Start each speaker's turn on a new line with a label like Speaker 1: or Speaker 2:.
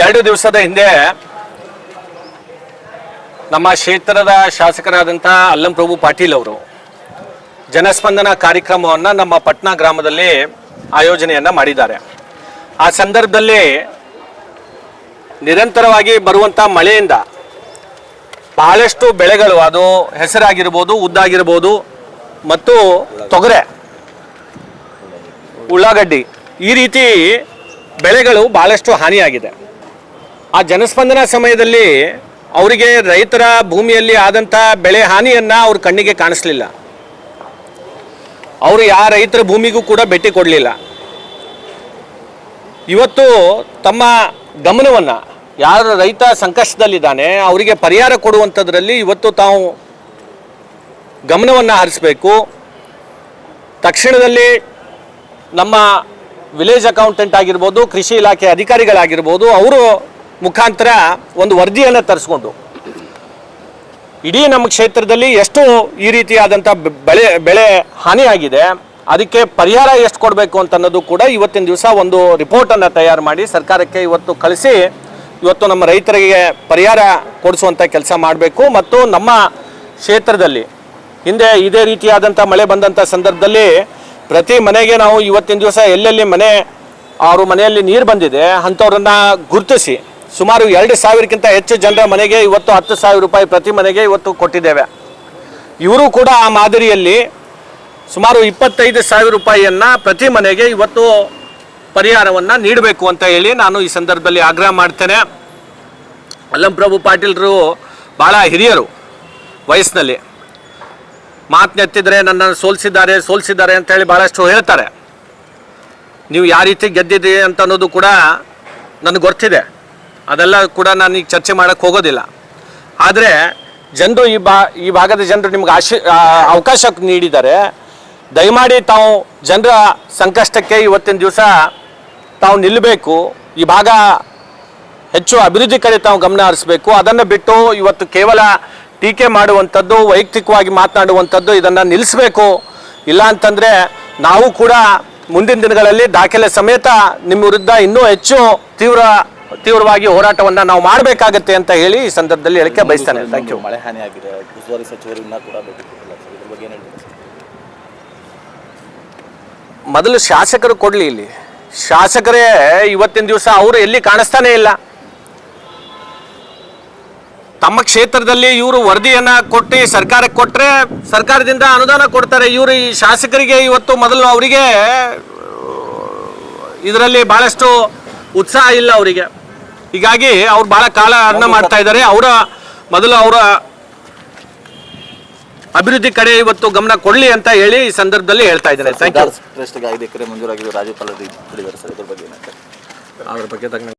Speaker 1: ಎರಡು ದಿವಸದ ಹಿಂದೆ ನಮ್ಮ ಕ್ಷೇತ್ರದ ಶಾಸಕರಾದಂಥ ಅಲ್ಲಂ ಪ್ರಭು ಪಾಟೀಲ್ ಅವರು ಜನಸ್ಪಂದನ ಕಾರ್ಯಕ್ರಮವನ್ನು ನಮ್ಮ ಪಟ್ನಾ ಗ್ರಾಮದಲ್ಲಿ ಆಯೋಜನೆಯನ್ನು ಮಾಡಿದ್ದಾರೆ. ಆ ಸಂದರ್ಭದಲ್ಲಿ ನಿರಂತರವಾಗಿ ಬರುವಂಥ ಮಳೆಯಿಂದ ಬಹಳಷ್ಟು ಬೆಳೆಗಳು, ಅದು ಹೆಸರಾಗಿರ್ಬೋದು, ಉದ್ದಾಗಿರ್ಬೋದು ಮತ್ತು ತೊಗರೆ, ಉಳ್ಳಾಗಡ್ಡಿ ಈ ರೀತಿ ಬೆಳೆಗಳು ಬಹಳಷ್ಟು ಹಾನಿಯಾಗಿದೆ. ಆ ಜನಸ್ಪಂದನ ಸಮಯದಲ್ಲಿ ಅವರಿಗೆ ರೈತರ ಭೂಮಿಯಲ್ಲಿ ಆದಂಥ ಬೆಳೆ ಹಾನಿಯನ್ನು ಅವ್ರ ಕಣ್ಣಿಗೆ ಕಾಣಿಸ್ಲಿಲ್ಲ. ಅವರು ಯಾವ ರೈತರ ಭೂಮಿಗೂ ಕೂಡ ಭೇಟಿ ಕೊಡಲಿಲ್ಲ. ಇವತ್ತು ತಮ್ಮ ಗಮನವನ್ನು ಯಾರು ರೈತ ಸಂಕಷ್ಟದಲ್ಲಿದ್ದಾನೆ ಅವರಿಗೆ ಪರಿಹಾರ ಕೊಡುವಂಥದ್ರಲ್ಲಿ ಇವತ್ತು ತಾವು ಗಮನವನ್ನು ಹರಿಸಬೇಕು. ತಕ್ಷಣದಲ್ಲಿ ನಮ್ಮ ವಿಲೇಜ್ ಅಕೌಂಟೆಂಟ್ ಆಗಿರ್ಬೋದು, ಕೃಷಿ ಇಲಾಖೆ ಅಧಿಕಾರಿಗಳಾಗಿರ್ಬೋದು, ಅವರು ಮುಖಾಂತರ ಒಂದು ವರದಿಯನ್ನು ತರಿಸ್ಕೊಂಡು. ಇಡೀ ನಮ್ಮ ಕ್ಷೇತ್ರದಲ್ಲಿ ಎಷ್ಟು ಈ ರೀತಿಯಾದಂಥ ಬೆಳೆ ಬೆಳೆ ಹಾನಿಯಾಗಿದೆ. ಅದಕ್ಕೆ ಪರಿಹಾರ ಎಷ್ಟು ಕೊಡಬೇಕು ಅಂತ ಅನ್ನೋದು ಕೂಡ ಇವತ್ತಿನ ದಿವಸ ಒಂದು ರಿಪೋರ್ಟನ್ನು ತಯಾರು ಮಾಡಿ ಸರ್ಕಾರಕ್ಕೆ ಇವತ್ತು ಕಳಿಸಿ ಇವತ್ತು ನಮ್ಮ ರೈತರಿಗೆ ಪರಿಹಾರ ಕೊಡಿಸುವಂಥ ಕೆಲಸ ಮಾಡಬೇಕು. ಮತ್ತು ನಮ್ಮ ಕ್ಷೇತ್ರದಲ್ಲಿ ಹಿಂದೆ ಇದೇ ರೀತಿಯಾದಂಥ ಮಳೆ ಬಂದಂಥ ಸಂದರ್ಭದಲ್ಲಿ ಪ್ರತಿ ಮನೆಗೆ ನಾವು ಇವತ್ತಿನ ದಿವಸ ಎಲ್ಲೆಲ್ಲಿ ಮನೆ ಅವರು ಮನೆಯಲ್ಲಿ ನೀರು ಬಂದಿದೆ, ಅಂಥವ್ರನ್ನ ಗುರುತಿಸಿ ಸುಮಾರು ಎರಡು ಸಾವಿರಕ್ಕಿಂತ ಹೆಚ್ಚು ಜನರ ಮನೆಗೆ ಇವತ್ತು ಹತ್ತು ಸಾವಿರ ರೂಪಾಯಿ ಪ್ರತಿ ಮನೆಗೆ ಇವತ್ತು ಕೊಟ್ಟಿದ್ದೇವೆ. ಇವರು ಕೂಡ ಆ ಮಾದರಿಯಲ್ಲಿ ಸುಮಾರು ಇಪ್ಪತ್ತೈದು ಸಾವಿರ ರೂಪಾಯಿಯನ್ನು ಪ್ರತಿ ಮನೆಗೆ ಇವತ್ತು ಪರಿಹಾರವನ್ನು ನೀಡಬೇಕು ಅಂತ ಹೇಳಿ ನಾನು ಈ ಸಂದರ್ಭದಲ್ಲಿ ಆಗ್ರಹ ಮಾಡ್ತೇನೆ. ಅಲ್ಲಂಪ್ರಭು ಪಾಟೀಲ್ರು ಭಾಳ ಹಿರಿಯರು ವಯಸ್ಸಿನಲ್ಲಿ. ಮಾತನ್ನೆತ್ತಿದರೆ ನನ್ನನ್ನು ಸೋಲಿಸಿದ್ದಾರೆ ಸೋಲಿಸಿದ್ದಾರೆ ಅಂತ ಹೇಳಿ ಭಾಳಷ್ಟು ಹೇಳ್ತಾರೆ. ನೀವು ಯಾವ ರೀತಿ ಗೆದ್ದಿದ್ದೀರಿ ಅಂತ ಅನ್ನೋದು ಕೂಡ ನನಗೆ ಗೊತ್ತಿದೆ. ಅದೆಲ್ಲ ಕೂಡ ನಾನು ಈಗ ಚರ್ಚೆ ಮಾಡೋಕ್ಕೆ ಹೋಗೋದಿಲ್ಲ. ಆದರೆ ಜನರು ಈ ಬಾ ಈ ಭಾಗದ ಜನರು ನಿಮ್ಗೆ ಆಶಿ ಅವಕಾಶ ನೀಡಿದ್ದಾರೆ. ದಯಮಾಡಿ ತಾವು ಜನರ ಸಂಕಷ್ಟಕ್ಕೆ ಇವತ್ತಿನ ದಿವಸ ತಾವು ನಿಲ್ಲಬೇಕು ಈ ಭಾಗ ಹೆಚ್ಚು ಅಭಿವೃದ್ಧಿ ಕಡೆ ತಾವು ಗಮನ ಹರಿಸಬೇಕು. ಅದನ್ನು ಬಿಟ್ಟು ಇವತ್ತು ಕೇವಲ ಟೀಕೆ ಮಾಡುವಂಥದ್ದು, ವೈಯಕ್ತಿಕವಾಗಿ ಮಾತನಾಡುವಂಥದ್ದು ಇದನ್ನು ನಿಲ್ಲಿಸಬೇಕು ಇಲ್ಲ ಅಂತಂದರೆ ನಾವು ಕೂಡ ಮುಂದಿನ ದಿನಗಳಲ್ಲಿ ದಾಖಲೆ ಸಮೇತ ನಿಮ್ಮ ವಿರುದ್ಧ ಇನ್ನೂ ಹೆಚ್ಚು ತೀವ್ರ ತೀವ್ರವಾಗಿ ಹೋರಾಟವನ್ನ ನಾವು ಮಾಡಬೇಕಾಗತ್ತೆ ಅಂತ ಹೇಳಿ ಈ ಸಂದರ್ಭದಲ್ಲಿ ಹೇಳಿಕೆ ಬಯಸ್ತಾನೆ. ಥ್ಯಾಂಕ್ ಯು
Speaker 2: ಮಳೆ ಹಾನಿ ಆಗಿದೆ. ಉಸ್ತುವಾರಿ ಸಚಿವರನ್ನ ಕೂಡ?
Speaker 1: ಮೊದಲು ಶಾಸಕರು ಕೊಡಲಿ ಇಲ್ಲಿ. ಶಾಸಕರೇ ಇವತ್ತಿನ ದಿವಸ ಅವರು ಎಲ್ಲಿ ಕಾಣಿಸ್ತಾನೆ ಇಲ್ಲ. ತಮ್ಮ ಕ್ಷೇತ್ರದಲ್ಲಿ ಇವರು ವರದಿಯನ್ನ ಕೊಟ್ಟು ಸರ್ಕಾರಕ್ಕೆ ಕೊಟ್ಟರೆ ಸರ್ಕಾರದಿಂದ ಅನುದಾನ ಕೊಡ್ತಾರೆ. ಇವರು ಈ ಶಾಸಕರಿಗೆ ಇವತ್ತು ಮೊದಲು ಅವರಿಗೆ ಇದರಲ್ಲಿ ಬಹಳಷ್ಟು ಉತ್ಸಾಹ ಇಲ್ಲ ಅವರಿಗೆ. ಹೀಗಾಗಿ ಅವ್ರು ಬಹಳ ಕಾಲ ಅನ್ನ ಮಾಡ್ತಾ ಇದ್ದಾರೆ. ಅವರ ಮೊದಲು ಅವರ ಅಭಿವೃದ್ಧಿ ಕಡೆ ಇವತ್ತು ಗಮನ ಕೊಡ್ಲಿ ಅಂತ ಹೇಳಿ ಈ ಸಂದರ್ಭದಲ್ಲಿ ಹೇಳ್ತಾ ಇದ್ದಾರೆ. ಥ್ಯಾಂಕ್ ಯು
Speaker 2: ಮಂಜೂರಾಗಿದ್ದು ರಾಜ್ಯಪಾಲರು?
Speaker 1: ಅದ್ರ ಬಗ್ಗೆ